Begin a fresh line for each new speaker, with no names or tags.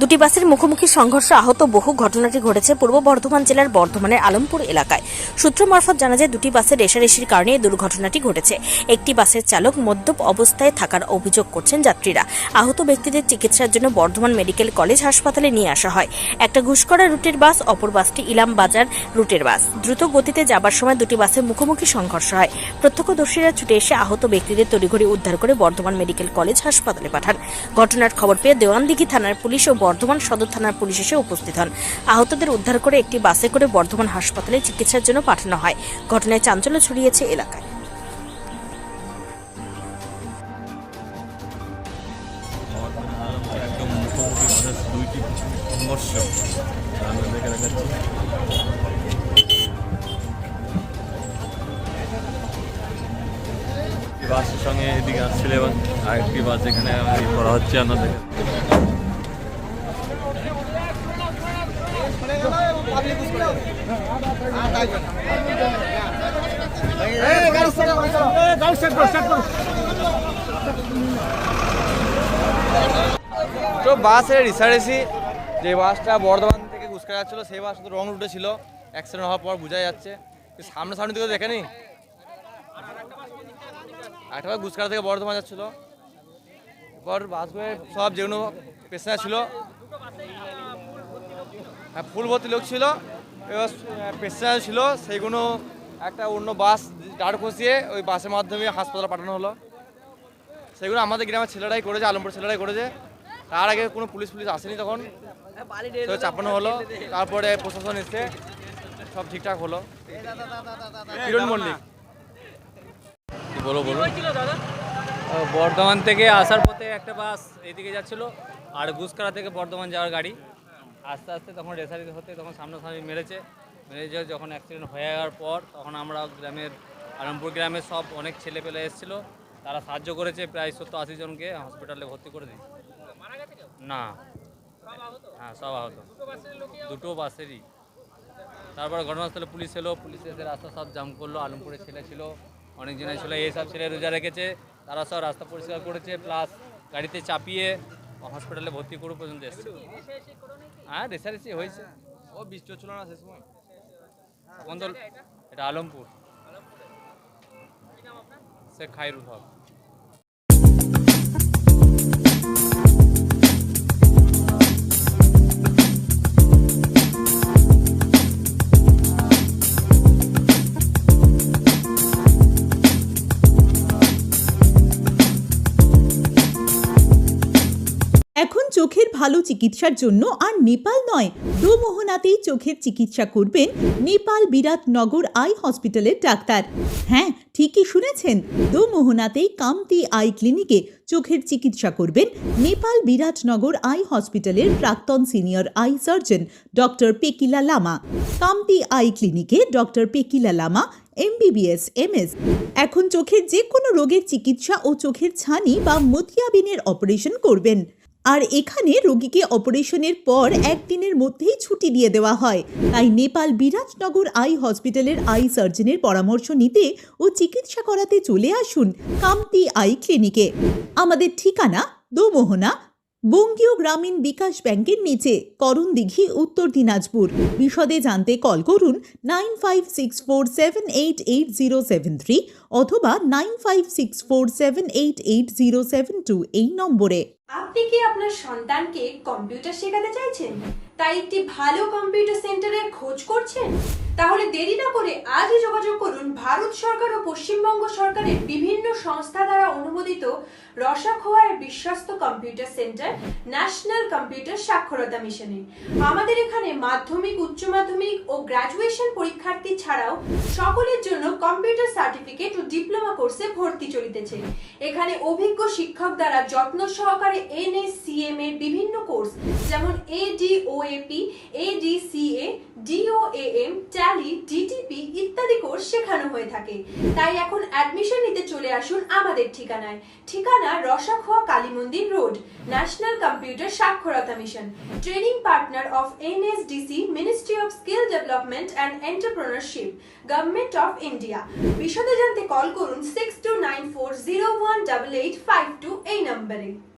দুটি বাসের মুখোমুখি সংঘর্ষ আহত বহু ঘটনাটি ঘটেছে পূর্ব বর্ধমান জেলার বর্ধমানের আলমপুর এলাকায়। সূত্র মারফত জানা যায়, দুটি বাসের রেশারেশির কারণে এই দুর্ঘটনাটি ঘটেছে। একটি বাসের চালক মদ্যপ অবস্থায় থাকার অভিযোগ করছেন যাত্রীরা। আহত ব্যক্তিদের চিকিৎসার জন্য বর্ধমান মেডিকেল কলেজ হাসপাতালে নিয়ে আসা হয়। একটা ঘুষকরা রুটের বাস, অপর বাসটি ইলাম বাজার রুটের বাস। দ্রুত গতিতে যাবার সময় দুটি বাসের মুখোমুখি সংঘর্ষ হয়। প্রত্যক্ষদর্শীরা ছুটে এসে আহত ব্যক্তিদের তড়িঘড়ি উদ্ধার করে বর্ধমান মেডিকেল কলেজ হাসপাতালে পাঠান। ঘটনার খবর পেয়ে দেওয়ানদিঘি থানার পুলিশ ও বর্ধমান সদর থানার পুলিশ এসে উপস্থিত হন। আহতদের উদ্ধার করে একটি বাসে করে বর্ধমান হাসপাতালে চিকিৎসার জন্য পাঠানো হয়। ঘটনায় চাঞ্চল্য ছড়িয়েছে এলাকায়।
বাসের সঙ্গে এদিকে আসছিল এবং আরেকটি বাস এখানে করা হচ্ছে আপনাদের
তো বাসের রিসার্চি যে বাসটা বর্ধমান থেকে গুসকা যাচ্ছিল, সেই বাস তো রং রুটে ছিল অ্যাক্সিডেন্ট হওয়ার পর বোঝা যাচ্ছে। কিন্তু সামনে সামনে দিকে দেখেনি? একটা বার থেকে বর্ধমান যাচ্ছিল। এরপর বাসগুলো সব যেগুলো পেশেন্টার ছিল হ্যাঁ ফুল ভর্তি লোক ছিল, এবার পেশেন্টার ছিল, সেইগুলো একটা অন্য বাস দাঁড় খসিয়ে ওই বাসের মাধ্যমে হাসপাতালে পাঠানো হলো। সেগুলো আমাদের গ্রামের ছেলেরাই করেছে, আলমপুর ছেলেরাই করেছে। তার আগে কোনো পুলিশ পুলিশ আসেনি তখন। তো চাপানো হলো, তারপরে প্রশাসন এসে সব ঠিকঠাক হলো। কিরণ মল্লিক।
বলো বলো।
বর্ধমান থেকে আসার পথে একটা বাস এইদিকে যাচ্ছিল, আর গুসকারা থেকে বর্ধমান যাওয়ার গাড়ি। আস্তে আস্তে তখন রেসারি হতে তখন সামনাসামনি মেরেছে। মেরেছে যখন অ্যাক্সিডেন্ট হয়ে যাওয়ার পর তখন আমরা গ্রামের আলমপুর গ্রামের সব অনেক ছেলে পেলে এসেছিল। তারা সাহায্য করেছে প্রায় সত্তর আশি জনকে হসপিটালে ভর্তি করে দিই না। হ্যাঁ সব আহত। দুটো বাসেরই তারপর ঘটনাস্থলে পুলিশ এলো। পুলিশ এসে রাস্তা সব জাম করল। আলমপুরের ছেলে ছিল অনেক জনের ছিল এই সব ছেলে রোজা রেখেছে। তারা সব রাস্তা পরিষ্কার করেছে। প্লাস গাড়িতে চাপিয়ে হসপিটালে ভর্তি করে পর্যন্ত এসছে। হ্যাঁ রেসারেসি হয়েছে।
ও বৃষ্টি হচ্ছিল না সে সময়?
তখন তো এটা আলমপুর। শেখ খাইরুল হক।
এখন চোখের ভালো চিকিৎসার জন্য আর নেপাল নয়, দোমোহনাতেই চোখের চিকিৎসা করবেন নেপাল বিরাটনগর আই হসপিটালের ডাক্তার। হ্যাঁ ঠিকই শুনেছেন, দোমোহনাতেই কামতি আই ক্লিনিকে চোখের চিকিৎসা করবেন নেপাল বিরাটনগর আই হসপিটালের প্রাক্তন senior eye surgeon doctor Pekila Lama. Kamti eye ক্লিনিকে doctor Pekila Lama, MBBS, MS. এখন চোখের যে কোনো রোগের চিকিৎসা ও চোখের ছানি বা মতিয়াবিনের অপারেশন করবেন। আর এখানে রোগীকে অপারেশনের পর একদিনের মধ্যেই ছুটি দিয়ে দেওয়া হয়। তাই নেপাল বিরাজনগর আই হসপিটালের আই সার্জনের পরামর্শ নিতে ও চিকিৎসা করাতে চলে আসুন কামতি আই ক্লিনিকে। আমাদের ঠিকানা দোমোহনা, বঙ্গীয় গ্রামীণ বিকাশ ব্যাংকের নিচে, করণদিঘি, উত্তর দিনাজপুর। বিশদে জানতে কল করুন nine five six four seven eight eight zero seven three অথবা nine five six four seven eight eight zero seven two এই নম্বরে।
আপনি কি আপনার সন্তানকে কম্পিউটার শেখাতে চাইছেন? তাই একটি ভালো কম্পিউটার সেন্টারের খোঁজ করছেন? তাহলে দেরি না করে আজই যোগাযোগ করুন ভারত সরকার ও পশ্চিমবঙ্গ সরকারের বিভিন্ন সংস্থা দ্বারা অনুমোদিত রসাখোয়ার বিশ্বস্ত কম্পিউটার সেন্টার ন্যাশনাল কম্পিউটার সাক্ষরতা মিশনে আমাদের এখানে মাধ্যমিক, উচ্চ মাধ্যমিক ও গ্রাজুয়েশন পরীক্ষার্থী ছাড়াও সকলের জন্য কম্পিউটার সার্টিফিকেট ও ডিপ্লোমা কোর্সে ভর্তি চলিতেছে। এখানে অভিজ্ঞ শিক্ষক দ্বারা যত্ন সহকারে এনএসসিএম এর বিভিন্ন কোর্স যেমন ADOAP ADCA DOAM Tally DTP ইত্যাদি কোর্স শেখানো হয়ে থাকে। তাই এখন অ্যাডমিশন নিতে চলে আসুন আমাদের ঠিকানায়। ঠিকানা Rasakhowa Kali Mandir road national computer সাক্ষরতা mission training partner of NSDC ministry of skill development and entrepreneurship government of India বিশদে জানতে কল করুন six two nine four zero one double eight five two এই নম্বরে